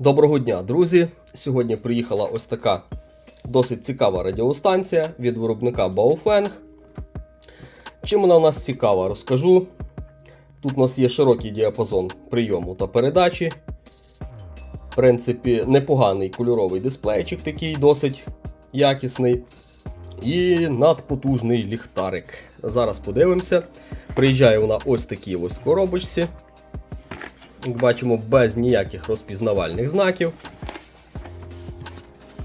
Доброго дня, друзі! Сьогодні приїхала ось така досить цікава радіостанція від виробника Baofeng. Чим вона у нас цікава, розкажу. Тут у нас є широкий діапазон прийому та передачі. В принципі, непоганий кольоровий дисплейчик, такий досить якісний. І надпотужний ліхтарик. Зараз подивимося. Приїжджає вона ось такій ось коробочці. Як бачимо, без ніяких розпізнавальних знаків.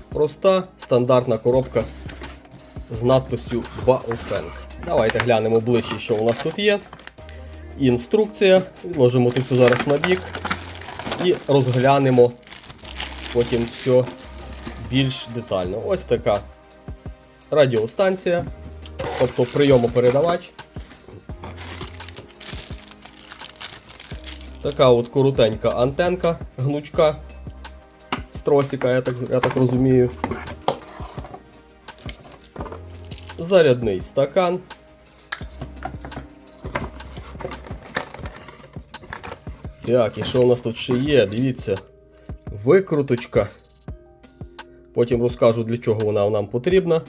Проста стандартна коробка з надписю Baofeng. Давайте глянемо ближче, що у нас тут є. Інструкція. Відложимо тут все зараз на бік. І розглянемо потім все більш детально. Ось така радіостанція, тобто прийомопередавач. Така от коротенька антенка гнучка з тросика, я так, я так розумію. Зарядний стакан. Так, і що у нас тут ще є? Дивіться. Викруточка. Потім розкажу, для чого вона нам потрібна.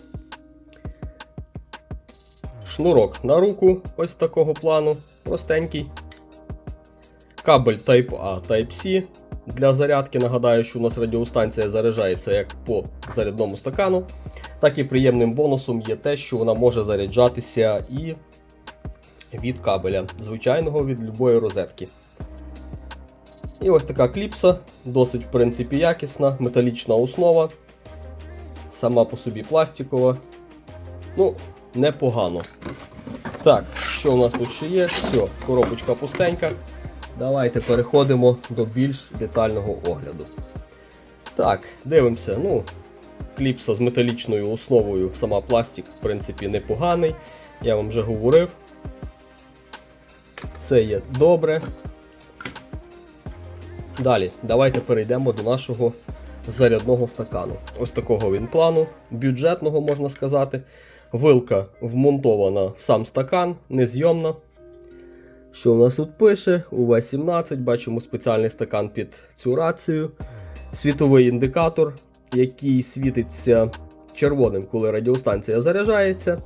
Шнурок на руку, ось такого плану, простенький. Кабель Type-A Type-C для зарядки. Нагадаю, що у нас радіостанція заряджається як по зарядному стакану, так і приємним бонусом є те, що вона може заряджатися і від кабеля, звичайного від любої розетки. І ось така кліпса, досить в принципі якісна, металічна основа. Сама по собі пластикова. Ну, непогано. Так, що у нас тут ще є? Все, коробочка пустенька. Давайте переходимо до більш детального огляду. Так, дивимося. Ну, кліпса з металічною основою, сама пластик, в принципі, непоганий. Я вам вже говорив. Це є добре. Далі, давайте перейдемо до нашого зарядного стакану. Ось такого він плану, бюджетного можна сказати. Вилка вмонтована в сам стакан, незйомна. Що у нас тут пише? УВ-17, бачимо спеціальний стакан під цю рацію. Світовий індикатор, який світиться червоним, коли радіостанція заряджається,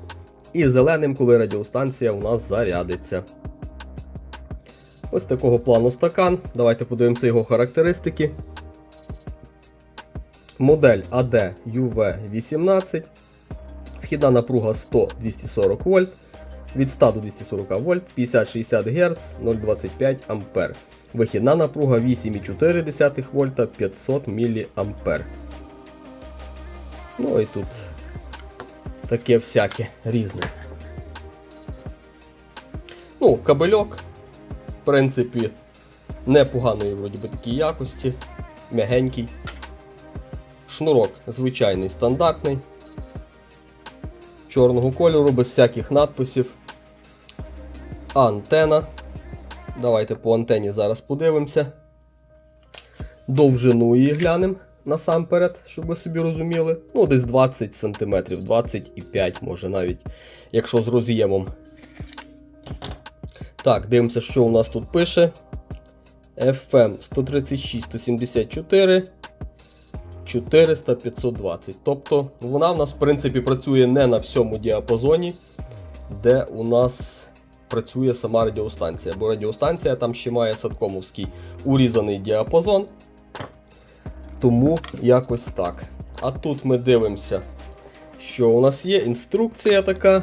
і зеленим, коли радіостанція у нас зарядиться. Ось такого плану стакан. Давайте подивимося його характеристики. Модель AD UV18. Вхідна напруга 100-240 вольт. Від 100 до 240 вольт, 50-60 Гц, 0,25 А. Вихідна напруга 8,4 вольта 500 мА. Ну і тут таке всяке різне. Ну, кабельок, в принципі, непоганої вроді би такій якості, м'ягенький. Шнурок звичайний стандартний. Чорного кольору, без всяких надписів. Антена. Давайте по антені зараз подивимося. Довжину її глянемо насамперед, щоб ви собі розуміли. Ну, десь 20 см, 25 може навіть, якщо з роз'ємом. Так, дивимося, що у нас тут пише. FM 136 174 400 520. Тобто вона в нас, в принципі, працює не на всьому діапазоні, де у нас працює сама радіостанція. Бо радіостанція там ще має садкомовський урізаний діапазон. Тому якось так. А тут ми дивимося, що у нас є інструкція така.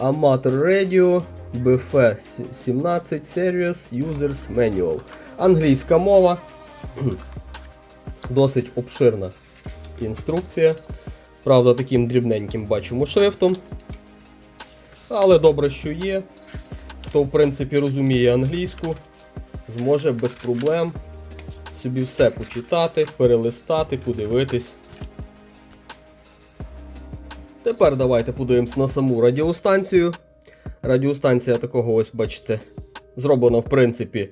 Amateur Radio BF 17 Serious Users Manual. Англійська мова. Досить обширна інструкція. Правда, таким дрібненьким бачимо шрифтом. Але добре, що є. Хто, в принципі, розуміє англійську, зможе без проблем собі все почитати, перелистати, подивитись. Тепер давайте подивимось на саму радіостанцію. Радіостанція такого ось, бачите, зроблена, в принципі,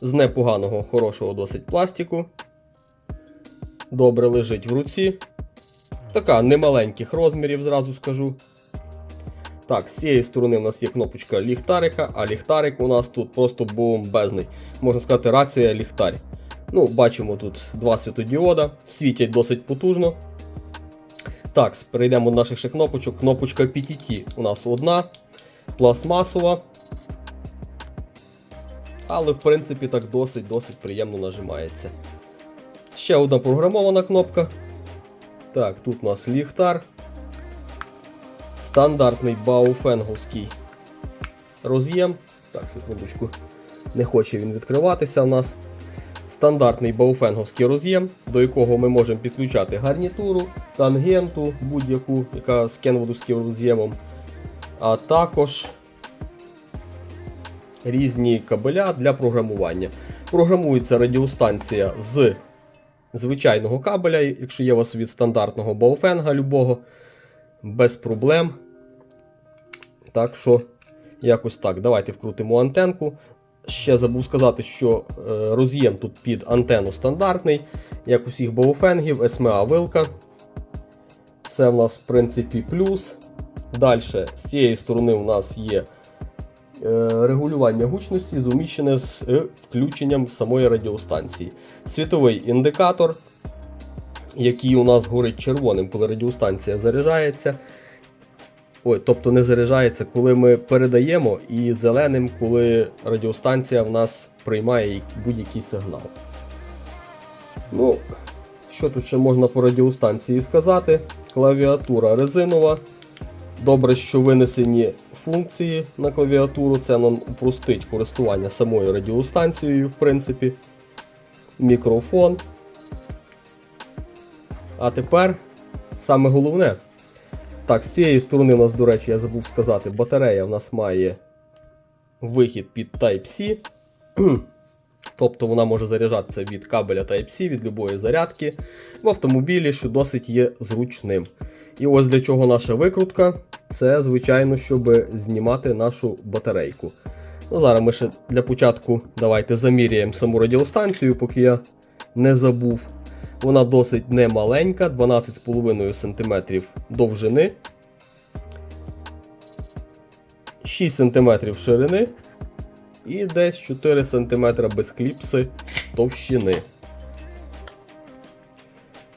з непоганого, хорошого досить пластику. Добре лежить в руці. Така немаленьких розмірів, зразу скажу. Так, з цієї сторони у нас є кнопочка ліхтарика, а ліхтарик у нас тут просто бомбезний. Можна сказати, рація ліхтар. Ну, бачимо тут два світодіода, світять досить потужно. Так, перейдемо до наших ще кнопочок. Кнопочка PTT у нас одна, пластмасова. Але, в принципі, так досить-досить приємно нажимається. Ще одна програмована кнопка. Так, тут у нас ліхтар. Стандартний бауфенговський роз'єм. Так, секундочку. Не хоче він відкриватися у нас. Стандартний бауфенговський роз'єм, до якого ми можемо підключати гарнітуру, тангенту, будь-яку, яка з кенвудовським роз'ємом, а також різні кабеля для програмування. Програмується радіостанція з звичайного кабеля, якщо є у вас від стандартного бауфенга любого, без проблем. Так що, якось так. Давайте вкрутимо антенку. Ще забув сказати, що е, роз'єм тут під антенну стандартний, як усіх бауфенгів, SMA вилка. Це в нас, в принципі, плюс. Далі, з цієї сторони, у нас є е, регулювання гучності, зуміщене з е, включенням самої радіостанції. Світовий індикатор, який у нас горить червоним, коли радіостанція заряджається. Ой, тобто не заряджається, коли ми передаємо, і зеленим, коли радіостанція в нас приймає будь-який сигнал. Ну, що тут ще можна по радіостанції сказати? Клавіатура резинова. Добре, що винесені функції на клавіатуру. Це нам упростить користування самою радіостанцією, в принципі. Мікрофон. А тепер саме головне. Так, з цієї сторони у нас, до речі, я забув сказати, батарея в нас має вихід під Type-C. Тобто вона може заряджатися від кабеля Type-C, від любої зарядки в автомобілі, що досить є зручним. І ось для чого наша викрутка. Це, звичайно, щоб знімати нашу батарейку. Ну, Зараз ми ще для початку давайте заміряємо саму радіостанцію, поки я не забув. Вона досить немаленька, 12,5 см довжини, 6 см ширини і десь 4 см без кліпси товщини.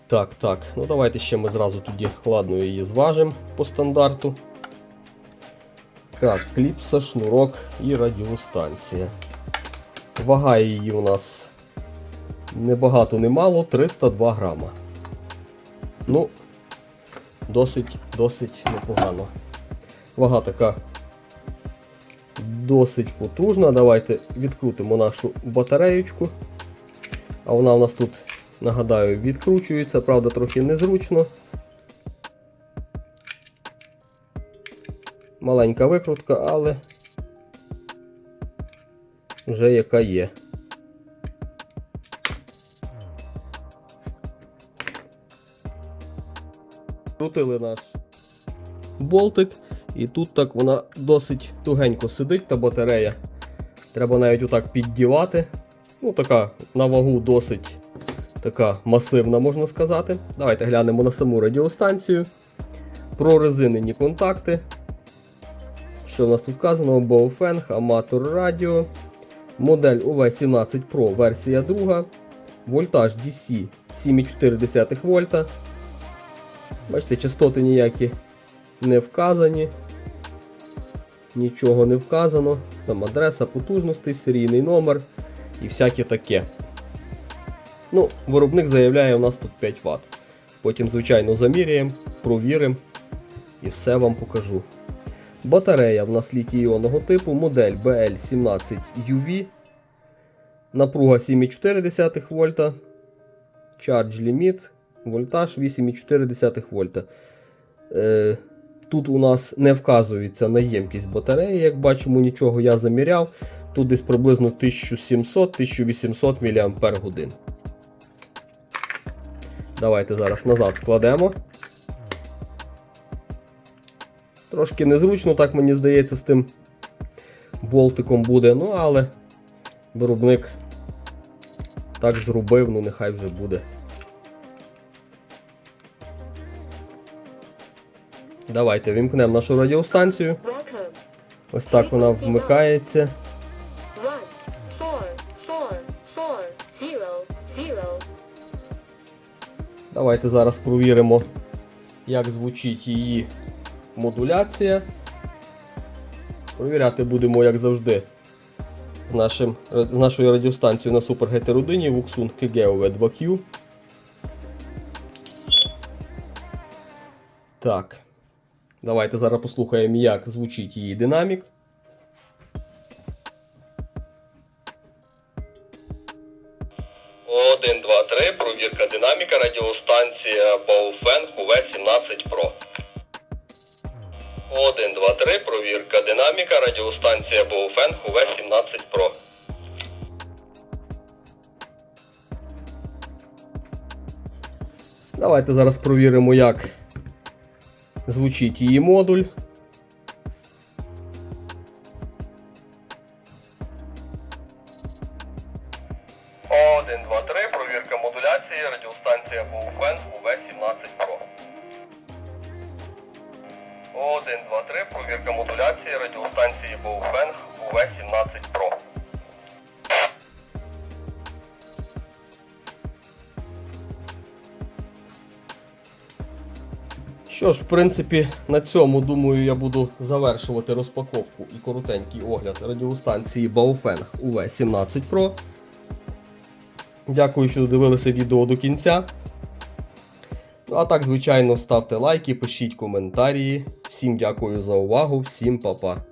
Так, так, ну давайте ще ми зразу тоді ладно її зважимо по стандарту. Так, кліпса, шнурок і радіостанція. Вага її у нас не багато, не мало, 302 грама. Ну, досить, досить непогано. Вага така досить потужна. Давайте відкрутимо нашу батареєчку. А вона у нас тут, нагадаю, відкручується, правда, трохи незручно. Маленька викрутка, але вже яка є. Крутили наш болтик, і тут так вона досить тугенько сидить, та батарея. Треба навіть отак піддівати. Ну, така на вагу досить така масивна, можна сказати. Давайте глянемо на саму радіостанцію. Прорезинені контакти. Що в нас тут вказано? Baofeng, Amateur Radio. Модель UV17 Pro, версія 2. Вольтаж DC 7,4 вольта. Бачите, частоти ніякі не вказані. Нічого не вказано. Там адреса потужностей, серійний номер і всяке таке. Ну, Виробник заявляє, у нас тут 5 Вт. Потім, звичайно, заміряємо, провіримо і все вам покажу. Батарея в нас літій-іонного типу, модель BL17UV. Напруга 7,4 вольта. Charge Limit, вольтаж 8,4 вольта. Е, Тут у нас не вказується на ємкість батареї, як бачимо, нічого я заміряв. Тут десь приблизно 1700-1800 мАч. Давайте зараз назад складемо. Трошки незручно, так мені здається, з тим болтиком буде, ну але виробник так зробив, ну нехай вже буде. Давайте вімкнемо нашу радіостанцію. Ось так вона вмикається. Давайте зараз провіримо, як звучить її модуляція. Провіряти будемо, як завжди, з, нашим, з нашою радіостанцією на Super GT1 KGO V2Q. Так. Давайте зараз послухаємо, як звучить її динамік. Один, два, три. Провірка динаміка. Радіостанція Baofeng UV17 Pro. 1, 2, 3. Провірка динаміка. Радіостанція Baofeng UV17 Pro. Давайте зараз провіримо, як звучить її модуль. Один, два, три. Провірка модуляції. Радіостанція Baofeng UV17 Pro. 1, 2, 3. Провірка модуляції радіостанції Baofeng UV17 Pro. Що ж, в принципі, на цьому, думаю, я буду завершувати розпаковку і коротенький огляд радіостанції Baofeng UV17 Pro. Дякую, що додивилися відео до кінця. Ну, а так, звичайно, ставте лайки, пишіть коментарі. Всім дякую за увагу, всім па-па.